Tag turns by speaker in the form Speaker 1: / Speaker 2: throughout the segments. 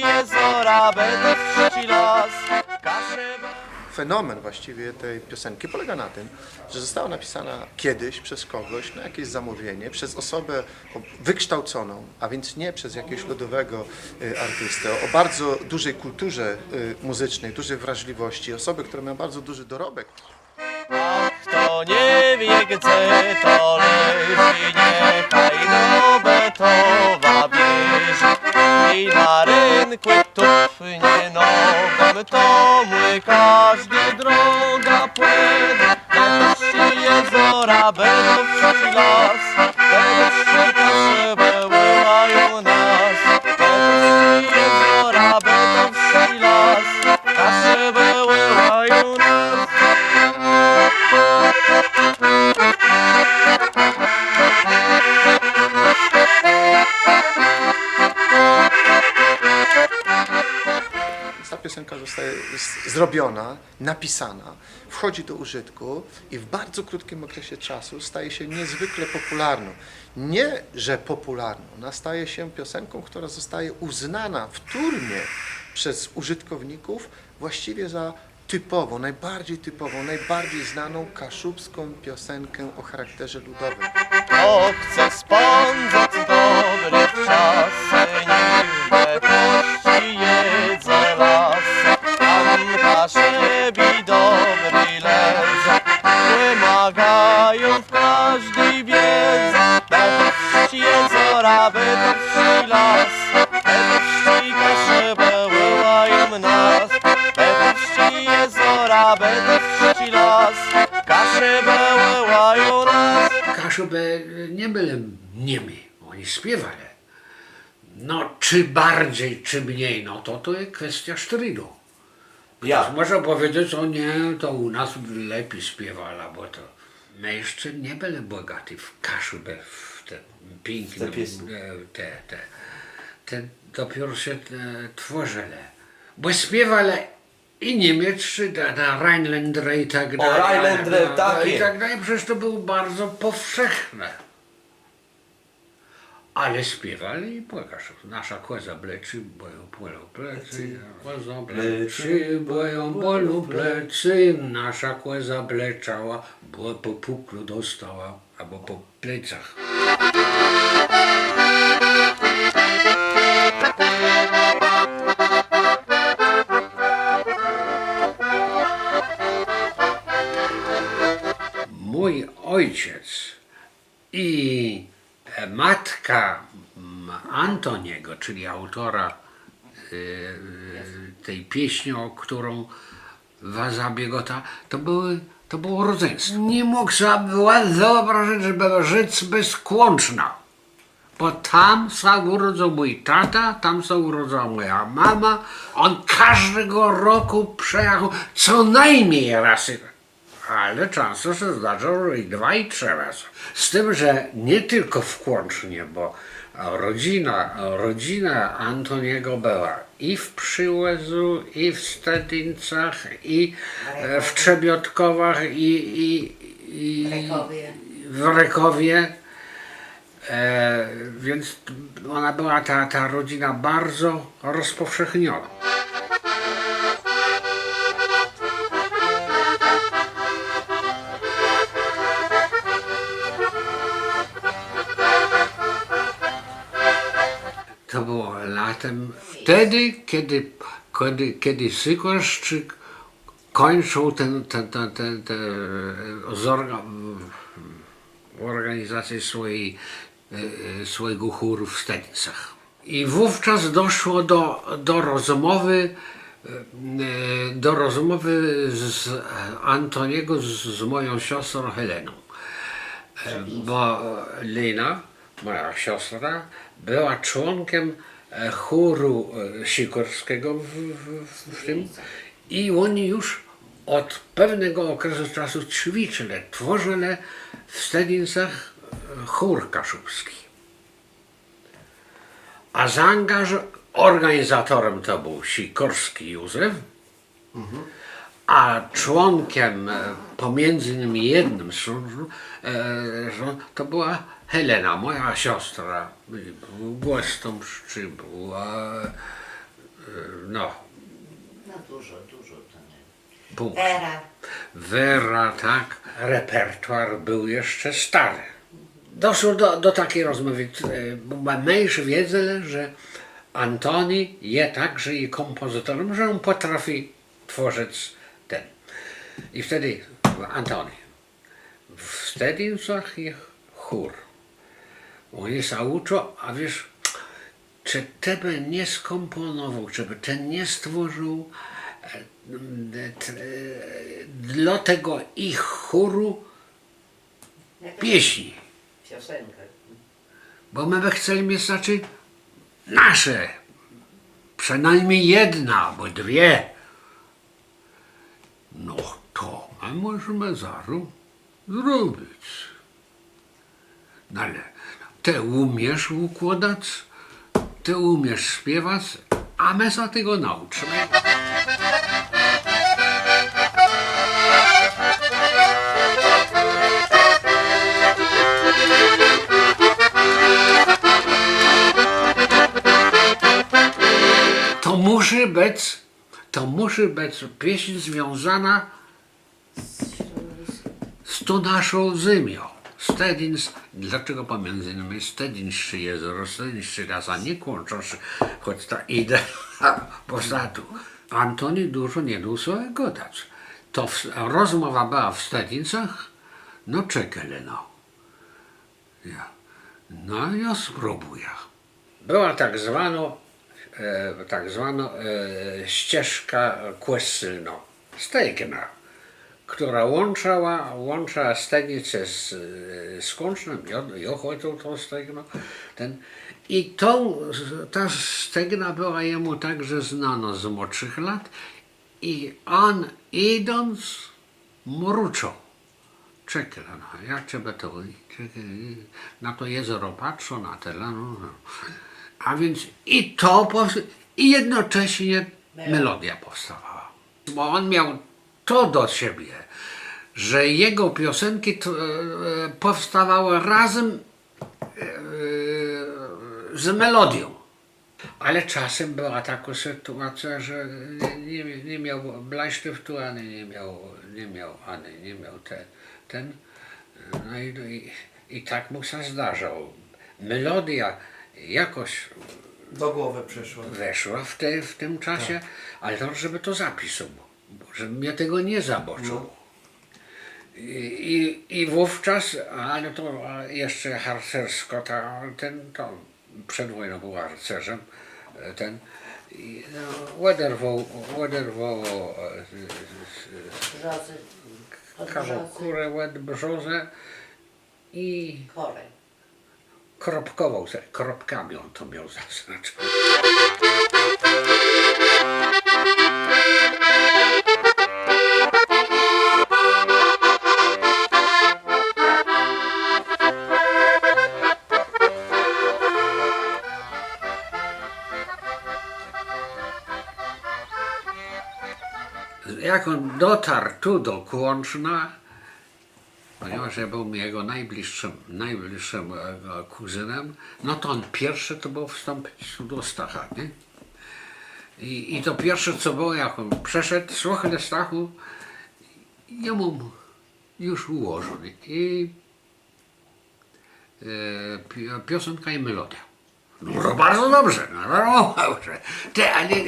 Speaker 1: to wści las. Kaszę
Speaker 2: Fenomen właściwie tej piosenki polega na tym, że została napisana kiedyś przez kogoś na jakieś zamówienie, przez osobę wykształconą, a więc nie przez jakiegoś ludowego y, artystę, o bardzo dużej kulturze y, muzycznej, dużej wrażliwości, osoby, która ma bardzo duży dorobek.
Speaker 1: Kto nie wie gdzie to leży, niechaj do Betowa bierze. I na rynku tupnie nogam, to mój każdy droga płyn. Na wsi jezora będą las,
Speaker 2: zrobiona, napisana, wchodzi do użytku i w bardzo krótkim okresie czasu staje się niezwykle popularną. Nie, że popularną, ona staje się piosenką, która zostaje uznana wtórnie przez użytkowników właściwie za typową, najbardziej typową, najbardziej znaną kaszubską piosenkę o charakterze ludowym.
Speaker 1: Kto chce spędzać dobry czas, niech jezora, betości las, betości kaszebę wyłają nas. Betości jezora, betości las, kaszebę wyłają nas.
Speaker 3: Kaszubę nie byli niemi, oni śpiewali. No, czy bardziej, czy mniej, no to to jest kwestia sztrydu.
Speaker 4: Ja.
Speaker 3: Można powiedzieć, o nie, to u nas lepiej śpiewała, bo to mężczyźni nie byli bogaci w Kaszubę, w te piękne,
Speaker 4: Te pieśni.
Speaker 3: e, te, te, te dopiero się e, tworzyli. Bo śpiewali i niemieccy, da, da Rheinländer i tak dalej.
Speaker 4: Rheinländer,
Speaker 3: Da,
Speaker 4: tak
Speaker 3: I tak dalej, przecież to było bardzo powszechne. Ale śpiewali po kaszubsku. Nasza koza bleczy, boją polu plecy. Koza bleczy, boją polu plecy. Nasza koza bleczała, bo po puklu dostała, albo po plecach. Mój ojciec i matka Antoniego, czyli autora e, e, tej pieśni, o którą was zabiegota, to były to było rodzeństwo. Nie mógł sobie wyobrazić, żeby żyć bezkłączna. Bo tam się urodził mój tata, tam się urodziła moja mama. On każdego roku przejechał co najmniej raz. Ale często się zdarzało i dwa i trzy razy. Z tym, że nie tylko w Kłącznie, bo rodzina, rodzina Antoniego była i w Przyłęzu, i w Stedincach, i e, w Trzebiotkowach, i, i, i w Rekowie. E, więc ona była ta, ta rodzina bardzo rozpowszechniona. To było latem, wtedy, kiedy, kiedy, kiedy Sykorszczyk kończył ten, ten, ten, ten, ten zorga, organizację swojej, e, swojego chóru w Stednicach. I wówczas doszło do, do rozmowy e, do rozmowy z Antoniego z, z moją siostrą Heleną. E, Bo Lena, moja siostra, była członkiem e, chóru e, sikorskiego w, w, w tym. I oni już od pewnego okresu czasu ćwiczyli, tworzyli w Stedincach e, chór kaszubski. A zaangaż organizatorem to był Sikorski Józef, a członkiem e, pomiędzy nimi jednym e, to była Helena, moja siostra. Był Głostomszczy, była no,
Speaker 5: No dużo, dużo to nie.
Speaker 3: punkt.
Speaker 5: Era.
Speaker 3: Wera, tak, repertuar był jeszcze stary. Doszło do, do takiej rozmowy, e, bo mniejszy wiedzę, że Antoni jest także i kompozytorem, że on potrafi tworzyć. I wtedy Antoni, w Stedincach jest chór. On jest autor, a wiesz, czy tebe nie skomponował, czy by ten nie stworzył e, e, dla tego ich chóru pieśni.
Speaker 5: Piosenka.
Speaker 3: Bo my by chcieli mieć znaczy nasze. Przynajmniej jedna albo dwie. To my możemy zaraz zrobić. No ale ty umiesz układać, ty umiesz śpiewać, a my za tego nauczymy. To musi być, to musi być pieśń związana z tą naszą ziemią. Dlaczego pomiędzy nimi Stedinscy jezioro, Stedinscy lasa nie kłączą się, choć ta idea posadu. Antoni dużo nie dużo gadać. To w, rozmowa była w Stedincach, no czekaj no. Ja. No ja spróbuję. Była tak zwana, e, tak zwana e, ścieżka kłesyno, Stegna, która łączała, łączała Stegnicę z, e, z ja chodził tą Stegno, ten, i tą, ta Stegna była jemu także znana z młodszych lat i on idąc mruczał. Czekaj, no, ja ciebie to, czekaj, na to jezioro patrzę, na te, no, no. A więc i to, i jednocześnie melodia powstawała. Bo on miał to do siebie, że jego piosenki e, powstawały razem e, z melodią. Ale czasem była taka sytuacja, że nie, nie, miał bleisztyftu, ani nie miał, nie miał, ani nie miał ten, ten no i, no i, i tak mu się zdarzało. Melodia jakoś
Speaker 6: Do głowy przyszło.
Speaker 3: weszła w, te, w tym czasie, ale to, żeby to zapisał, bo żeby mnie tego nie zaboczył. I, i, I wówczas, ale to a jeszcze harcersko, ta, ten, to przed wojną był harcerzem, e, ten, i, no, e, kawał kurę, łed brzozę i kropkował, kropkami on to miał zaznaczone. Jak on dotarł tu do Kłączna, ponieważ ja był jego najbliższym, najbliższym e, kuzynem, no to on pierwszy to był wstąpić do Stacha, nie? I, I to pierwsze co było, jak on przeszedł, słuchaj Stachu, ja mu już ułożył nie? i e, pi- piosenka i melodia. No to bardzo dobrze, no to dobrze. Ty, ale e,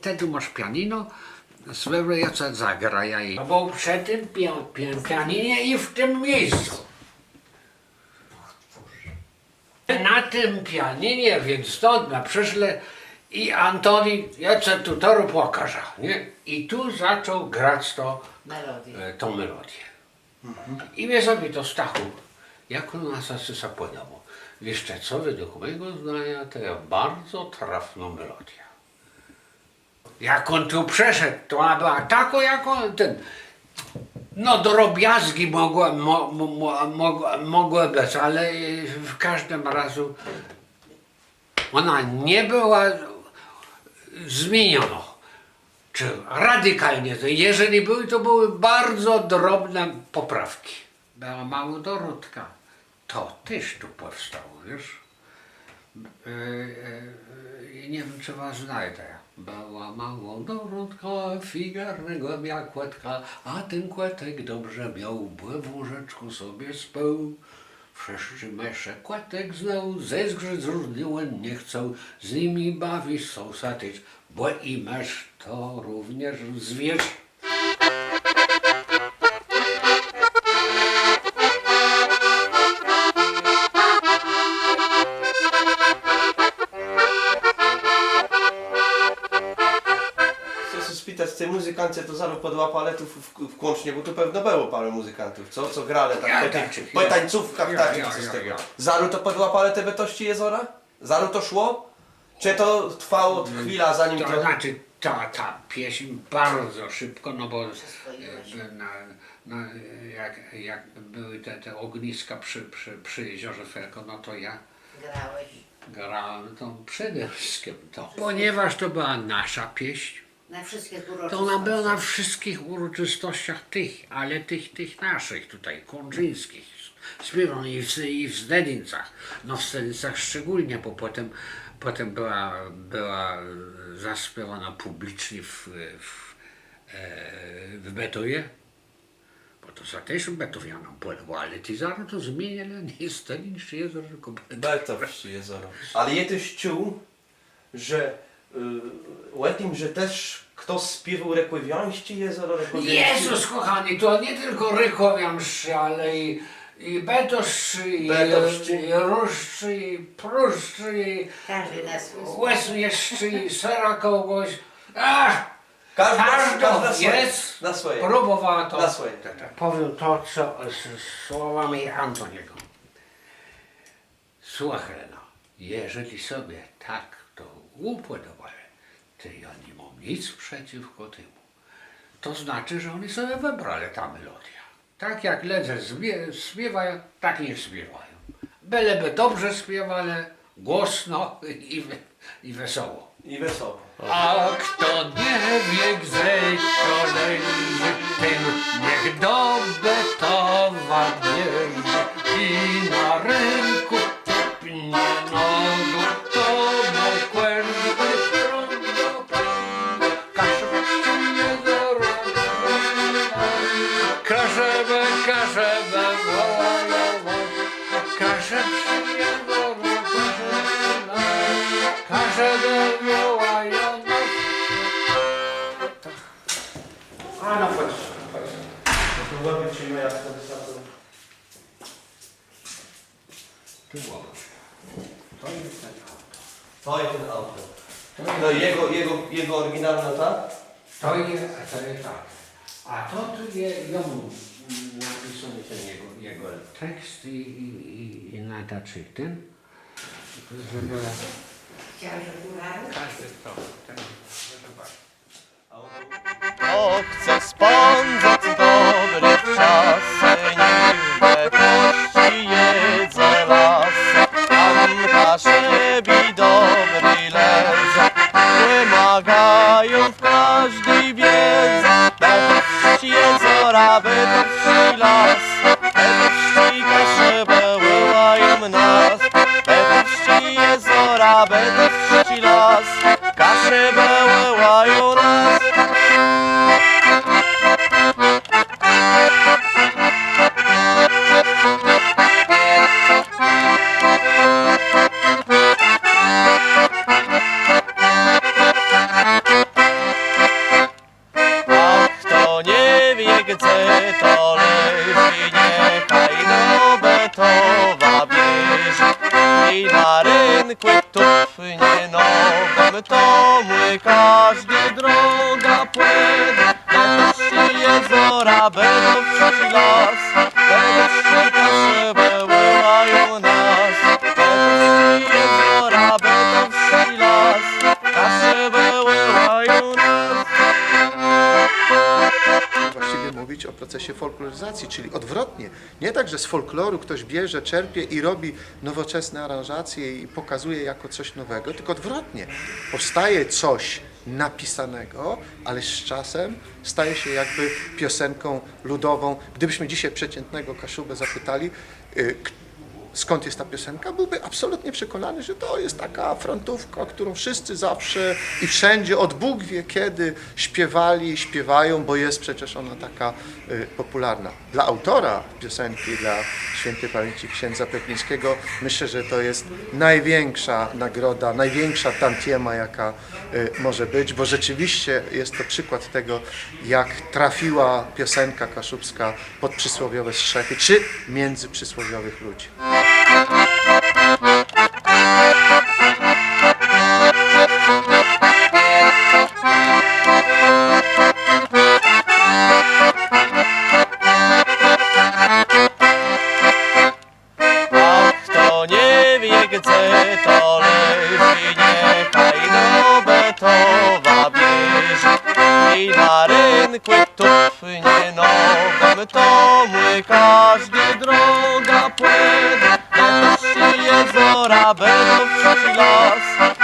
Speaker 3: ty tu masz pianino, Sławę ja co zagra ja i... No bo przy tym pi pi pianinie i w tym miejscu. Na tym pianinie, więc stąd na przyszle i Antoni, ja co tu toru pokażę, nie? I tu zaczął grać to,
Speaker 5: Melodię.
Speaker 3: e, tą melodię. I mnie sobie to Stachu, jak on nas asysa podobał. Jeszcze co, według mojego zdania, to jest bardzo trafna melodia. Jak on tu przeszedł, to ona była taką, jak on ten. No, drobiazgi mogły, mo, mo, mo, być, ale w każdym razu ona nie była zmieniona. Czy radykalnie. Jeżeli były, to były bardzo drobne poprawki. Była mała Dorotka. To też tu powstało, wiesz? Yy, yy, nie wiem, czy was znajdę. Była małą Dorotka, figarnego miała kłetka, a ten kłetek dobrze miał, bo w łóżeczku sobie spał. Wszyscy mesze kłetek znał, ze zgrzyt różniły nie chcą, z nimi bawić są satyć, bo i mesz to również zwierz.
Speaker 6: Tej muzykance to zaraz podła paletów w, w kłącznie, bo tu pewno było parę muzykantów, co? Co grali tak
Speaker 3: Ja
Speaker 6: po,
Speaker 3: tak,
Speaker 6: tych, po tańcówkach,
Speaker 3: Ja,
Speaker 6: tak,
Speaker 3: ja,
Speaker 6: co z tego. Zaru to podła paletę Betości Jezora? Zaru to szło? Czy to trwało chwila zanim
Speaker 3: To
Speaker 6: to...
Speaker 3: znaczy ta, ta pieśń bardzo szybko, no bo e, na, na, jak, jak były te, te ogniska przy, przy, przy jeziorze Felko, no to ja
Speaker 5: Grałeś.
Speaker 3: grałem tą przede wszystkim to. Ponieważ to była nasza pieśń,
Speaker 5: Na wszystkich
Speaker 3: to
Speaker 5: uroczystościach.
Speaker 3: ona była na wszystkich uroczystościach tych, ale tych, tych naszych tutaj, kądrzyńskich, śpiewaną i w, i w Zdedyncach. No w Zdedyncach szczególnie, bo potem, potem była, była zaśpiewana publicznie w, w, e, w Betowie. Bo to za też Betowianom poległo, ale ty zaraz to zmieniali, nie Stedin czy Jezor, tylko Betow.
Speaker 6: Betości Jezora. Ale je też czuł, że y, Łetim, że też kto śpiewał rekływiańści Jezora, rekływiańści?
Speaker 3: Jezus kochany, to nie tylko rykowianszy, ale i, i betoszczy, i,
Speaker 6: Betoszczy.
Speaker 3: i różczy, i pruszczy, i
Speaker 5: Każdy na swój sposób.
Speaker 3: łesnieszczy, i sera kogoś. Ach!
Speaker 6: Każdy, każdy na
Speaker 3: Każdy
Speaker 6: swoje.
Speaker 3: jest
Speaker 6: Na swoje.
Speaker 3: próbowała to.
Speaker 6: Na swoje.
Speaker 3: Tak, tak. Powiem to, co z słowami Antoniego. Słuchaj, Heleno, jeżeli sobie tak to upodobali, to ja nie nic przeciwko temu. To znaczy, że oni sobie wybrali ta melodia. Tak jak Ledze śpiewają, tak niech śpiewają. Byleby dobrze śpiewali, głośno i, i wesoło.
Speaker 6: I wesoło.
Speaker 3: A kto nie wie, gdzie kolejny, ten niech do Betowa bierze i na rynku Kaszebę wołają, A no chodź, chodź.
Speaker 6: To ładnie.
Speaker 3: Tu było. To jest ten
Speaker 6: To jest ten auto. No jego, jego, jego oryginalna ta?
Speaker 3: To jest, a to jest tak. A to tu jest jemu napisany ten jego, jego tekst i, i, i, i nadaczy ten, żeby
Speaker 1: que haja. Jezora, Betowści las, Betowści kaszebę wołają nas. Betowści jezora, Betowści las, nas.
Speaker 2: właściwie mówić o procesie folkloryzacji, czyli odwrotnie. Nie tak, że z folkloru ktoś bierze, czerpie i robi nowoczesne aranżacje i pokazuje jako coś nowego, tylko odwrotnie. Powstaje coś napisanego, ale z czasem staje się jakby piosenką ludową. Gdybyśmy dzisiaj przeciętnego Kaszubę zapytali, y, skąd jest ta piosenka, byłby absolutnie przekonany, że to jest taka frontówka, którą wszyscy zawsze i wszędzie, od Bóg wie kiedy, śpiewali, śpiewają, bo jest przecież ona taka y, popularna. Dla autora piosenki, dla świętej pamięci księdza Pepińskiego, myślę, że to jest największa nagroda, największa tantiema, jaka y, może być, bo rzeczywiście jest to przykład tego, jak trafiła piosenka kaszubska pod przysłowiowe strzechy, czy między przysłowiowych ludzi.
Speaker 1: A jeziora będą wsi las,